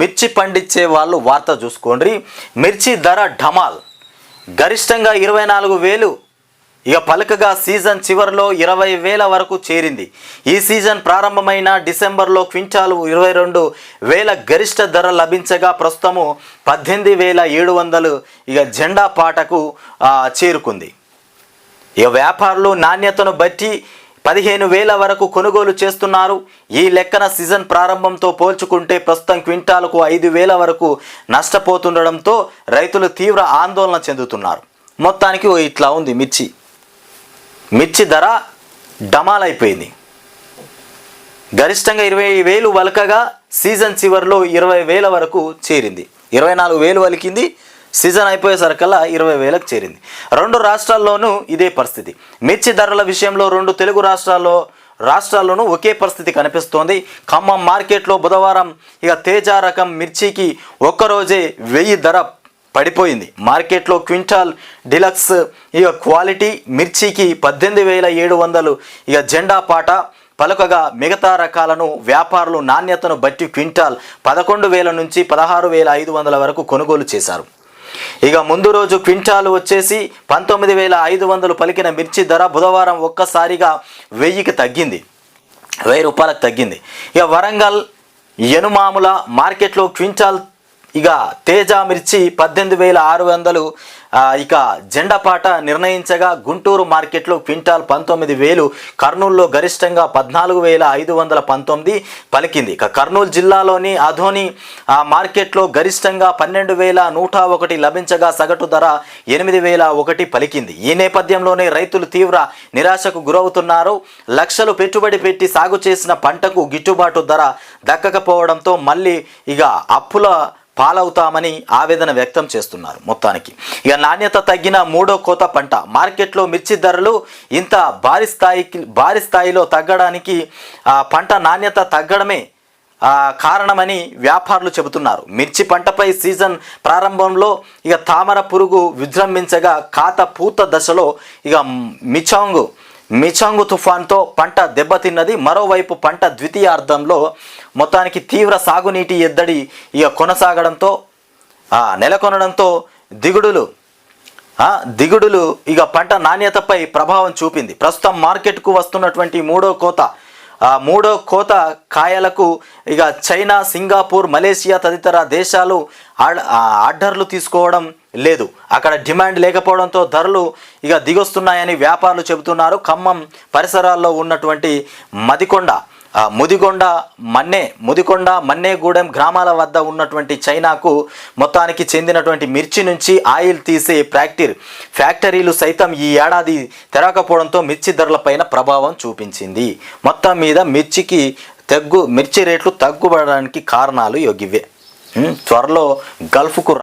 మిర్చి పండించే వాళ్ళు వార్త చూసుకోండి. మిర్చి ధర ఢమాల్. గరిష్టంగా ఇరవై నాలుగు వేలు. ఇక పలకగా సీజన్ చివరిలో ఇరవై వేల వరకు చేరింది. ఈ సీజన్ ప్రారంభమైన డిసెంబర్లో క్వింటాలు ఇరవై రెండు వేల గరిష్ట ధర లభించగా ప్రస్తుతము పద్దెనిమిది వేల ఏడు వందలు ఇక జెండా పాటకు చేరుకుంది. ఇక వ్యాపారులు నాణ్యతను బట్టి పదిహేను వేల వరకు కొనుగోలు చేస్తున్నారు. ఈ లెక్కన సీజన్ ప్రారంభంతో పోల్చుకుంటే ప్రస్తుతం క్వింటాలకు ఐదు వేల వరకు నష్టపోతుండడంతో రైతులు తీవ్ర ఆందోళన చెందుతున్నారు. మొత్తానికి ఓ ఇట్లా ఉంది మిర్చి. మిర్చి ధర డమాలైపోయింది గరిష్టంగా ఇరవై వేలు వలకగా సీజన్ చివరిలో ఇరవై వేల వరకు చేరింది. ఇరవై నాలుగు వేలు వలికింది. సీజన్ అయిపోయేసరికల్లా ఇరవై వేలకు చేరింది. రెండు రాష్ట్రాల్లోనూ ఇదే పరిస్థితి. మిర్చి ధరల విషయంలో రెండు తెలుగు రాష్ట్రాల్లో రాష్ట్రాల్లోనూ ఒకే పరిస్థితి కనిపిస్తోంది. ఖమ్మం మార్కెట్లో బుధవారం ఇక తేజ రకం మిర్చికి ఒక్కరోజే వెయ్యి ధర పడిపోయింది. మార్కెట్లో క్వింటాల్ డిలక్స్ ఇక క్వాలిటీ మిర్చికి పద్దెనిమిది వేల ఏడు వందలు. ఇక జెండా పాట పలుకగా మిగతా రకాలను వ్యాపారులు నాణ్యతను బట్టి క్వింటాల్ పదకొండు వేల నుంచి పదహారు వేల ఐదు వందల వరకు కొనుగోలు చేశారు. ఇక ముందు రోజు క్వింటాలు వచ్చేసి పంతొమ్మిది వేల ఐదు వందలు పలికిన మిర్చి ధర బుధవారం ఒక్కసారిగా వెయ్యికి తగ్గింది. వెయ్యి రూపాయలకు తగ్గింది. ఇక వరంగల్ ఎనుమాముల మార్కెట్లో క్వింటాల్ ఇక తేజ మిర్చి పద్దెనిమిది వేల ఆరు వందలు ఇక జెండపాట నిర్ణయించగా గుంటూరు మార్కెట్లో క్వింటాల్ పంతొమ్మిది వేలు కర్నూలులో గరిష్టంగా పద్నాలుగు వేల ఐదు వందల పంతొమ్మిది పలికింది. ఇక కర్నూలు జిల్లాలోని అధోని మార్కెట్లో గరిష్టంగా పన్నెండు వేల నూట ఒకటి లభించగా సగటు ధర ఎనిమిది వేల ఒకటి పలికింది. ఈ నేపథ్యంలోనే రైతులు తీవ్ర నిరాశకు గురవుతున్నారు. లక్షలు పెట్టుబడి పెట్టి సాగు చేసిన పంటకు గిట్టుబాటు ధర దక్కకపోవడంతో మళ్ళీ ఇక అప్పుల పాలవుతామని ఆవేదన వ్యక్తం చేస్తున్నారు మొత్తానికి. ఇక నాణ్యత తగ్గిన మూడో కోత పంట. మార్కెట్లో మిర్చి ధరలు ఇంత భారీ స్థాయికి భారీ స్థాయిలో తగ్గడానికి పంట నాణ్యత తగ్గడమే కారణమని వ్యాపారులు చెబుతున్నారు. మిర్చి పంటపై సీజన్ ప్రారంభంలో ఇక తామర పురుగు విజృంభించగా కాత పూత దశలో ఇక మిచాంగు మిచాంగు తుఫాన్తో పంట దెబ్బతిన్నది. మరోవైపు పంట ద్వితీయార్థంలో మొత్తానికి తీవ్ర సాగునీటి ఎద్దడి ఇక కొనసాగడంతో నెలకొనడంతో దిగుడులు దిగుడులు ఇక పంట నాణ్యతపై ప్రభావం చూపింది. ప్రస్తుతం మార్కెట్కు వస్తున్నటువంటి మూడో కోత మూడో కోత కాయలకు ఇక చైనా సింగపూర్ మలేషియా తదితర దేశాలు ఆ, ఆర్డర్లు తీసుకోవడం లేదు. అక్కడ డిమాండ్ లేకపోవడంతో ధరలు ఇక దిగొస్తున్నాయని వ్యాపారులు చెబుతున్నారు. ఖమ్మం పరిసరాల్లో ఉన్నటువంటి మదికొండ ముదిగొండ మన్నే ముదికొండ మన్నేగూడెం గ్రామాల వద్ద ఉన్నటువంటి చైనాకు మొత్తానికి చెందినటువంటి మిర్చి నుంచి ఆయిల్ తీసే ఫ్యాక్టరీ ఫ్యాక్టరీలు సైతం ఈ ఏడాది తెరవకపోవడంతో మిర్చి ధరలపైన ప్రభావం చూపించింది. మొత్తం మీద మిర్చికి తగ్గు మిర్చి రేట్లు తగ్గుపడడానికి కారణాలు యోగివే. త్వరలో గల్ఫ్కు